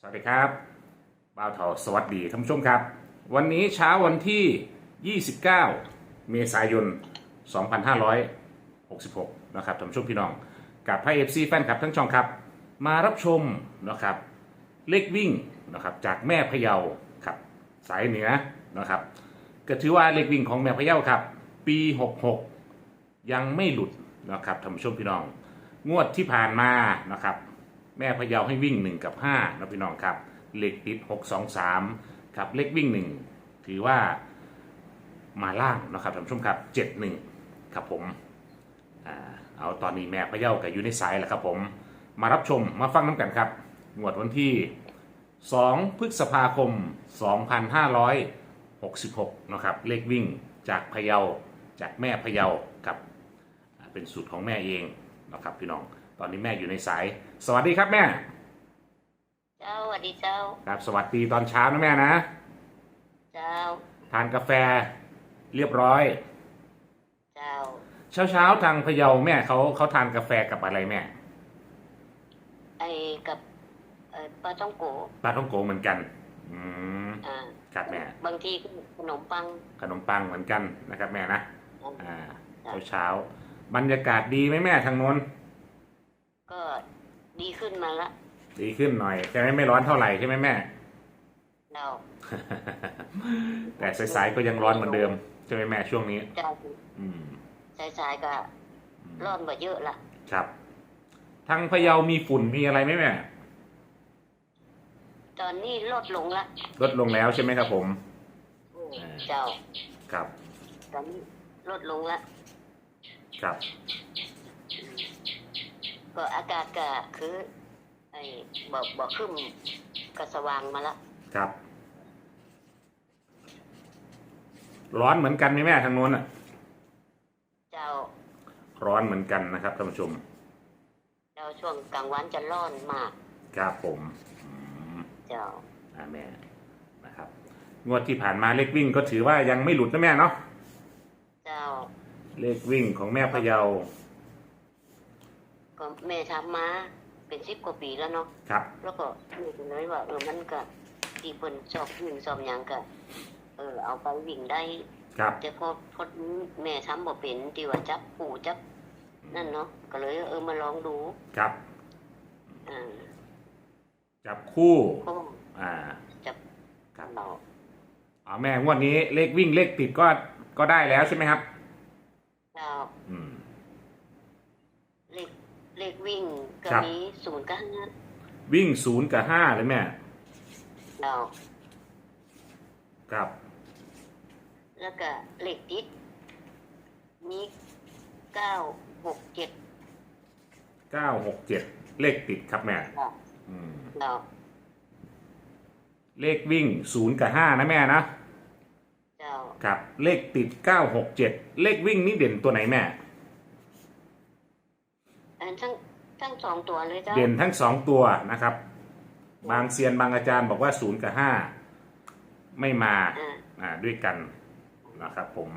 สวัสดีครับบ่าวเถาสวัสดีท่านผู้ชมครับ วันนี้เช้าวันที่ 29 เมษายน 2566 นะครับท่านผู้ชมพี่น้อง กับไพ่เอฟซีแฟนคลับทั้งช่องครับ มารับชมนะครับ เลขวิ่งนะครับจากแม่พะเยาครับ สายเหนือนะครับ ก็ถือว่าเลขวิ่งของแม่พะเยาครับ ปี 66 ยังไม่หลุดนะครับท่านผู้ชมพี่น้อง งวดที่ผ่านมานะครับ แม่พะเยาให้วิ่ง 1 กับ5นะพี่น้องครับเลขติด 6 2 3ครับเลขวิ่ง 1 ถือว่ามาล่างนะครับท่านผู้ชมครับ 7 1 ครับผมเอาตอนนี้แม่พะเยากับอยู่ในสายแล้วครับผมมารับชมมาฟังน้ำกันครับงวดวันที่ 2 พฤษภาคม 2566 นะครับ เลขวิ่งจากพะเยาจากแม่พะเยาครับเป็นสูตรของแม่เองนะครับพี่น้อง ตอนนี้แม่อยู่ในสาย สวัสดีครับแม่ เจ้าสวัสดีเจ้า ครับ สวัสดีตอนเช้านะแม่นะ เจ้า ทานกาแฟเรียบร้อย เจ้า เช้าเช้าๆทางพะเยาแม่เขาเขาทานกาแฟกับอะไรแม่ ไอ้กับเอ่อปลาต้องโกปลาท่องโกเหมือนกัน อืมอ่าครับแม่ บางทีก็ขนมปังขนมปังเหมือนกันนะครับแม่นะ อ่าอ่าเช้าเช้าๆบรรยากาศดีไหมแม่ทางโน้น ก็ดีขึ้นมาละดีขึ้นหน่อยใช่ไหมไม่ร้อนเท่าไหร่ใช่ไหมแม่ เราแต่สายๆก็ยังร้อนเหมือนเดิมใช่ไหมแม่ช่วงนี้เจ้าอืมสายๆก็ร้อนกว่าเยอะละครับ ทางพะเยามีฝุ่นมีอะไรไหมแม่ ตอนนี้ลดลงละลดลงแล้วใช่ไหมครับผมอืมเจ้าครับ ตอนนี้ลดลงละครับ ก็อากาศก็คือไอ้บอกบอกขึ้นก็สว่างมาละครับ ร้อนเหมือนกันไหมแม่ทางโน้นอะ เจ้าร้อนเหมือนกันนะครับท่านผู้ชม เราช่วงกลางวันจะร้อนมาก ครับผมอืมเจ้าอ่าแม่นะครับ งวดที่ผ่านมาเลขวิ่งก็ถือว่ายังไม่หลุดนะแม่เนาะ เจ้าเลขวิ่งของแม่พะเยา ก็แม่ทำมาเป็นสิบกว่าปีแล้วเนาะครับ แล้วก็นึกเลยว่าเออมันก็ที่เพิ่นชอบวิ่งชอบหยังก็เออเอาไปวิ่งได้ครับ แต่พอพอแม่ทำบ่เป็นที่ว่าจับปู่จับนั่นเนาะก็เลยเออมาลองดูครับ อ่าจับคู่เพราะว่าอ่า จับครับ เรา อ๋อแม่งวดนี้เลขวิ่งเลขติดก็ก็ได้แล้วใช่ไหมครับ เรา อืม เลข เลขวิ่งก็ครับ มีศูนย์กับห้าวิ่งศูนย์กับห้าเลยแม่เราครับแล้วก็เลขติดมีเก้าหกเจ็ดเก้าหกเจ็ดเลขติดครับแม่เราอืมเราเลขวิ่งศูนย์กับห้านะแม่นะเจ้าครับเลขติดเก้าหกเจ็ดเลขวิ่งนี่เด่นตัวไหนแม่ อันทั้งทั้งสองตัวเลยเจ้าเด่นทั้งสองตัวนะครับ บางเซียนบางอาจารย์บอกว่าศูนย์กับห้าไม่มาอ่าอ่าด้วยกันนะครับผม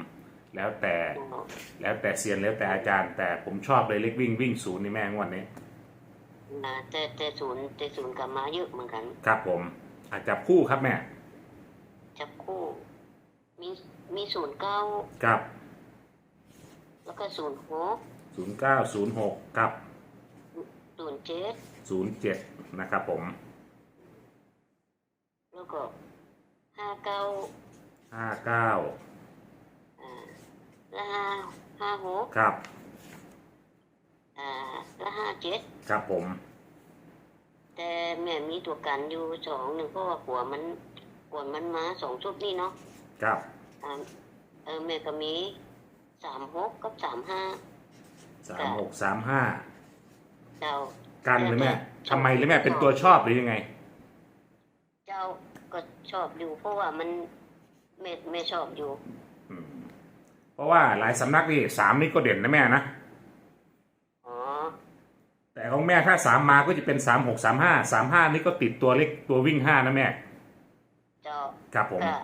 แล้วแต่เราแล้วแต่เซียนแล้วแต่อาจารย์ แต่ผมชอบเลยเลขวิ่งวิ่งศูนย์นี่แม่งวันนี้อ่าแต่แต่ศูนย์แต่ศูนย์กับมาเยอะเหมือนกัน ครับผมอาจจับคู่ครับแม่ จับคู่ มีมีศูนย์เก้าครับ แล้วก็ศูนย์หก ศูนย์เก้าศูนย์หกกับศูนย์เจ็ดศูนย์เจ็ดนะครับผมแล้วก็ห้าเก้าห้าเก้าอ่าและห้าห้าหกครับอ่าและห้าเจ็ดครับผม แต่แม่มีตัวกันอยู่สองหนึ่งเพราะว่าหัวมันหัวมันมาสองชุดนี่เนาะครับอ่าเออแม่ก็มีสามหกกับสามห้า สามหกสามห้าเจ้า กันเลยแม่ทำไมเลยแม่เป็นตัวชอบหรือยังไง เจ้าก็ชอบอยู่เพราะว่ามันแม่แม่ชอบอยู่ อืม เพราะว่าหลายสำนักนี่สามนี่ก็เด่นนะแม่นะอ๋อ แต่ของแม่ถ้าสามมาก็จะเป็นสามหกสามห้าสามห้านี่ก็ติดตัวเล็กตัววิ่งห้านะแม่ เจ้าครับผม ก็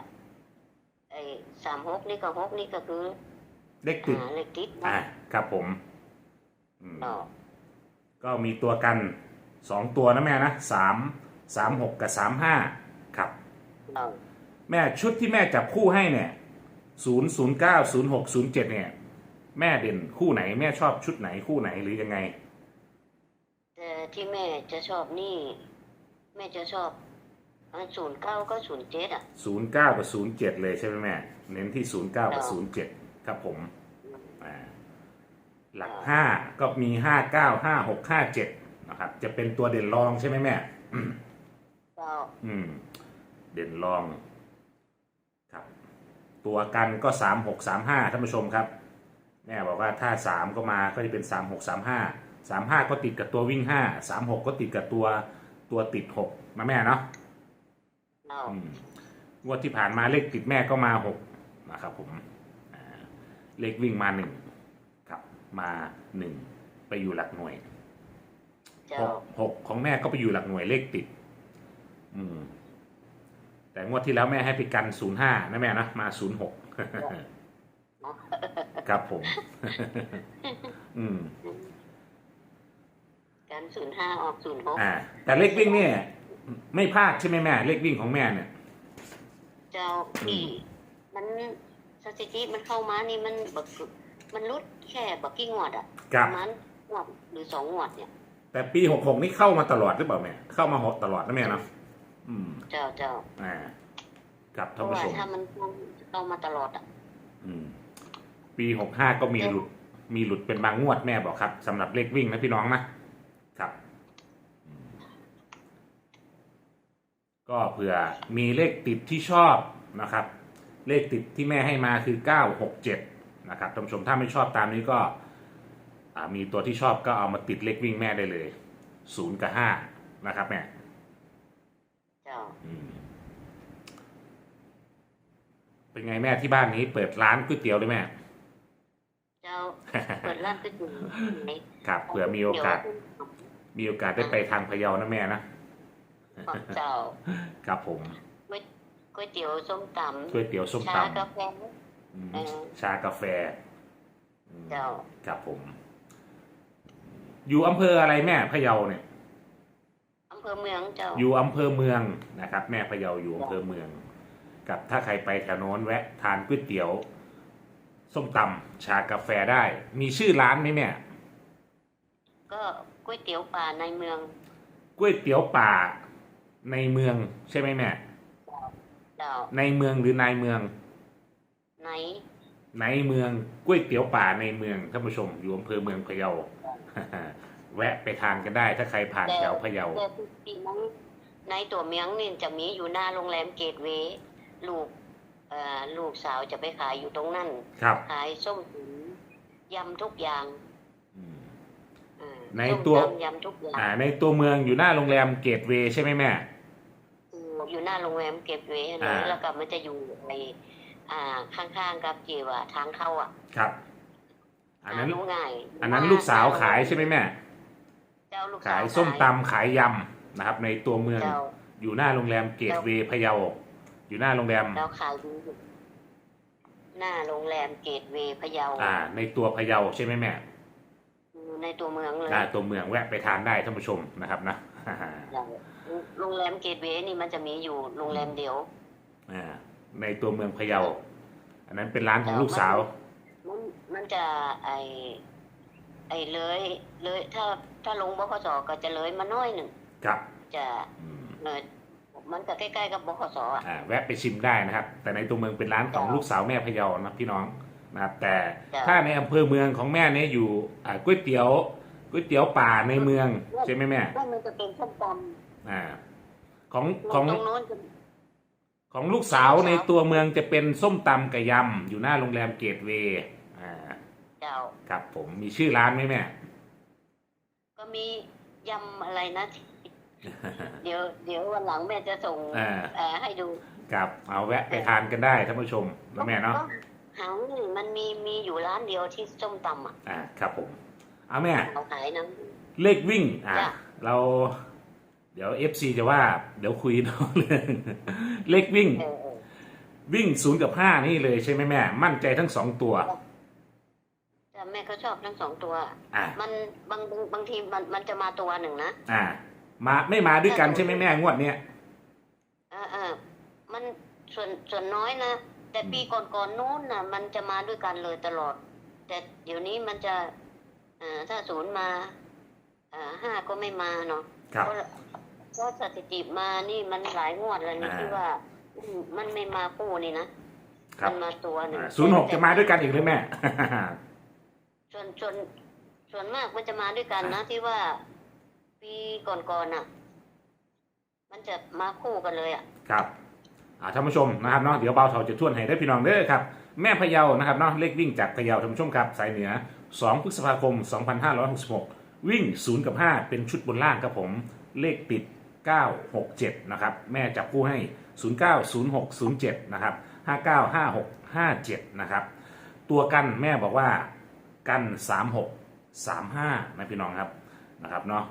ไอ้สามหกนี่ก็หกนี่ก็คือเลขติด อ่าเลขติดอ่านะครับผม อืมเจ้าก็มีตัวกันสองตัวนะแม่นะสามสามหกกับสามห้าครับเจ้าแม่ชุดที่แม่จับคู่ให้เนี่ยศูนย์ศูนย์เก้าศูนย์หกศูนย์เจ็ดเนี่ย แม่เด่นคู่ไหนแม่ชอบชุดไหนคู่ไหนหรือยังไง แต่ที่แม่จะชอบนี่ แม่จะชอบศูนย์เก้าก็ศูนย์เจ็ดอะ ศูนย์เก้ากับศูนย์เจ็ดเลยใช่ไหมแม่ เน้นที่ศูนย์เก้ากับครัศูนบย์เจ็ดครับผมอ่า หลักห้าก็มีห้าเก้าห้าหกห้าเจ็ดนะครับ จะเป็นตัวเด่นรองใช่ไหมแม่เจ้าอืม เด่นรอง ครับ ตัวกันก็สามหกสามห้าท่านผู้ชมครับ แม่บอกว่าถ้าสามก็มาก็จะเป็นสามหกสามห้าสามห้าก็ติดกับตัววิ่งห้าสามหกก็ติดกับตัวตัวติดหกนะแม่เนาะเจ้าอืมงวดที่ผ่านมาเลขติดแม่ก็มาหกนะครับผมอ่าเลขวิ่งมาหนึ่งครับ มาหนึ่งไปอยู่หลักหน่วยเจ้าหกหกของแม่ก็ไปอยู่หลักหน่วยเลขติด อืม แต่งวดที่แล้วแม่ให้ไปกันศูนย์ห้านะแม่นะมาศูนย์หกครับผม อืมการศูนย์ห้าออกศูนย์หกอ่า แต่เลขวิ่งเนี่ย ไม่พลาดใช่ไหมแม่ เลขวิ่งของแม่เนี่ย เจ้าพี่มันสถิติมันเข้ามานี่มันบักมันลุด แค่บักกี่งวดอะคปรับ ระมาณงวดหรือสองงวดเนี่ย แต่ปีหกหกนี่เข้ามาตลอดหรือเปล่าแม่ เข้ามาหกตลอดนะแม่เนาะอืม เจ้าเจ้าอ่าครับเพท่านราะผู้ว่าชม ถ้ามันเข้ามาตลอดอะอืม ปีหกห้าก็มีหลุด มีหลุดเป็นบางงวดแม่บอกครับสำหรับเลขวิ่งนะพี่น้องนะครับอืมก็เผื่อมีเลขติดที่ชอบนะครับ เลขติดที่แม่ให้มาคือเก้าหกเจ็ด นะครับท่านผู้ชมถ้าไม่ชอบตามนี้ก็อ่ามีตัวที่ชอบก็เอามาติดเลขวิ่งแม่ได้เลยศูนย์กับห้านะครับแม่เจ้าอืมเป็นไงแม่ที่บ้านนี้เปิดร้านก๋วยเตี๋ยวด้วยแม่เจ้าเปิดร้านก๋วยเตี๋ยวไหนครับเผื่อมีโอกาส มีโอกาสได้ไปทางพะเยานะแม่นะเจ้าครับผมก๋วยเตี๋ยวส้มตก๋วยเตี๋ยวส้มำตชากาแฟำ อืมเออ ชากาแฟอืมเจ้าครับผม อยู่อำเภออะไรแม่พะเยาเนี่ย อำเภอเมืองเจ้า อยู่อำเภอเมืองนะครับ แม่พะเยาอยู่อำเภอเมือง กับถ้าใครไปแถวโน้นแวะทานก๋วยเตี๋ยวส้มตำชากาแฟได้ มีชื่อร้านไหมแม่ก็ก๋วยเตี๋ยวป่าในเมืองก๋วยเตี๋ยวป่าในเมืองใช่ไหมแม่ เจ้าในเมืองหรือนายเมือง ไหน ในเมืองก๋วยเตี๋ยวป่าในเมืองท่านผู้ชมอยู่อำเภอเมืองพะเยา แวะไปทานกันได้ถ้าใครผ่านแถวพะเยา แต่ปีนั้นในตัวเมียงนี่จะมีอยู่หน้าโรงแรมเกตเวย์ลูกเอ่อลูกสาวจะไปขายอยู่ตรงนั้น ครับ ขายส้มถุนยำทุกอย่างอืม อ่าในส้มตัวตำยำทุกอย่างอ่า ในตัวเมืองอยู่หน้าโรงแรมเกตเวย์ใช่ไหมแม่ อยู่หน้าโรงแรมเกตเวย์นะอ่า แล้วก็มันจะอยู่ใน อ่าข้างๆกับจีว่าทางเข้าอะครับ อันนั้น หารู้ง่ายอันนั้นลูกสาวขายใช่ไหมแม่ เจ้าลูกสวขายส้มตำขายยำนะครับ ในตัวเมือง เจ้า อยู่หน้าโรงแรมเกตเวย์พะเยา อยู่หน้าโรงแรม เราขายอยู่หน้าโรงแรมเกตเวย์พะเยาอ่า ในตัวพะเยาใช่ไหมแม่อยู่ในตัวเมืองเลยอ่าตัวเมืองแวะไปทานได้ท่านผู้ชมนะครับนะโรงแรมเกตเวย์นี่มันจะมีอยู่โรงแรมเดียว อ่า ในตัวเมืองพะเยา อันนั้นเป็นร้านของลูกสาว มันมันจะไอไอเลยเลยถ้าถ้าลงบขสก็จะเลยมาน้อยหนึ่งครับจะอืมเลยมันก็ใกล้ๆกับบขสอะอ่าแวะไปชิมได้นะครับ แต่ในตัวเมืองเป็นร้านของจ้ะลูกสาวแม่พะเยานะพี่น้องนะครับ แต่จ้ะถ้าในอำเภอเมืองของแม่เนี่ยอยู่อ่าก๋วยเตี๋ยวก๋วยเตี๋ยวป่าในเมืองใช่ไหมแม่นั่นมันจะเป็นส้มตอ่าของำของตรงโน้นจะ ของลูกสาวในตัวเมืองจะเป็นส้มตำกะยำอยู่หน้าโรงแรมเกตเวย์อ่าเจ้า ครับผมมีชื่อร้านไหมแม่ก็มียำอะไรนะ เดี๋ยว เดี๋ยววันหลังแม่จะส่งอ่าเอ่อให้ดูครับเอาแวะไปทานกันได้ท่านผู้ชมนะแม่เนาะหางนี่มันมีมีอยู่ร้านเดียวที่ส้มตำอะอ่าครับผมเอาแม่ เขาขายนะเลขวิ่ง อ่าจ้ะเรา เดี๋ยวเอฟซีจะว่า เดี๋ยวคุยนอกเรื่องเลขวิ่ง เออเออวิ่งศูนย์กับห้านี่เลยใช่ไหมแม่ มั่นใจทั้งสองตัว แต่แม่ก็ชอบทั้งสองตัว อ่ามันบางบางบางทีมันมันจะมาตัวหนึ่งนะอ่า มาไม่มาด้วยกันใช่ไหมแม่งวดเนี้ย เออเออมันส่วนส่วนน้อยนะแต่ปีก่อนก่อนๆนู้นน่ะมันจะมาด้วยกันเลยตลอด แต่เดี๋ยวนี้มันจะเอ่อถ้าศูนย์มาเอ่อห้าก็ไม่มาเนาะครับ เพราะ เพราะสถิติมานี่มันหลายงวดแล้วนี่อ่า ที่ว่าอืมมันไม่มาคู่นี่นะ ครับมันมาตัวหนึ่งศูนย์หกจะมาด้วยกันอีกเลยแม่ ส่วนส่วนส่วนมากมันจะมาด้วยกันนะ ที่ว่าปีก่อนๆน่ะ มันจะมาคู่กันเลยอะ ครับอ่าท่านผู้ชมนะครับเนาะเดี๋ยวเบาเถาจะทวนให้ได้พี่น้องเด้อครับ แม่พะเยานะครับเนาะเลขวิ่งจากพะเยาท่านผู้ชมครับสายเหนือ 2 พฤษภาคม 2566 วิ่ง 0 กับ 5 เป็นชุดบนล่างครับผม เลขปิด 967 นะครับ แม่จับคู่ให้ 090607 นะครับ 595657 นะครับ ตัวกันแม่บอกว่ากัน 36 35 นะพี่น้องครับนะครับเนาะ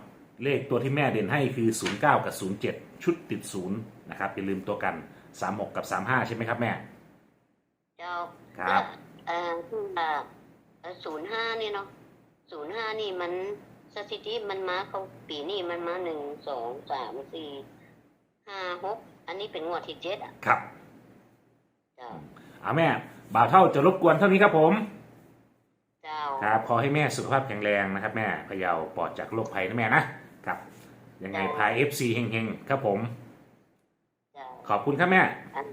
เลขตัวที่แม่เด่นให้คือ 09 กับ 07 ชุดติด 0 นะครับอย่าลืมตัวกัน 36 กับ 35 ใช่ไหมครับแม่ เจ้าครับ เอ่อคือศูนย์ห้านี่เนาะศูนย์ห้านี่มัน สถิติมันมาเขาปีนี่มันมาหนึ่งสองสามสี่ห้าหกอันนี้เป็นงวดที่เจ็ดอะครับเจ้าเอาแม่บ่าวเท่าจะรบกวนเท่านี้ครับผม เจ้าครับขอให้แม่สุขภาพแข็งแรงนะครับ แม่พะเยาปลอดจากโรคภัยนะแม่นะครับยังไงพา FC เฮงๆครับผม เจ้าขอบคุณครับแม่ อัน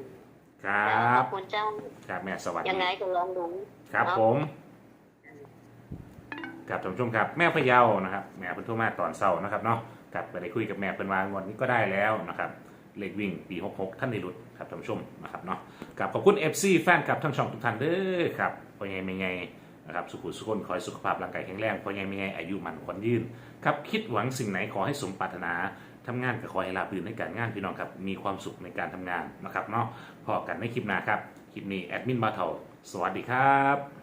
ครัเจ้าขบอบคุณเจ้า ครับแม่สวัสดียังไงก็ลองดู ครับผม ครับท่านผู้ชมครับแม่พะเยานะครับแม่เพิ่นโทรมาตอนเช้านะครับเนาะครับไปได้คุยกับแม่เพิ่นว่างวดนี้ก็ได้แล้วนะครับเลขวิ่งปี66ท่านในรุดครับท่านผู้ชมนะครับเนาะกับขอบคุณ FC แฟนคลับทั้งช่องทุกท่านเด้อครับพอไงไม่ไงนะครับสุขุสุขคนคอยสุขภาพร่างกายแข็งแรงพอไงไม่ไงอายุมันขวัญยืนครับคิดหวังสิ่งไหนขอให้สมปรารถนาทำงานก็ขอให้ราบรื่นในการงานพี่น้องครับมีความสุขในการทำงานนะครับเนาะพอกันในคลิปหน้าครับคลิปนี้แอดมินบาเทาสวัสดีครับ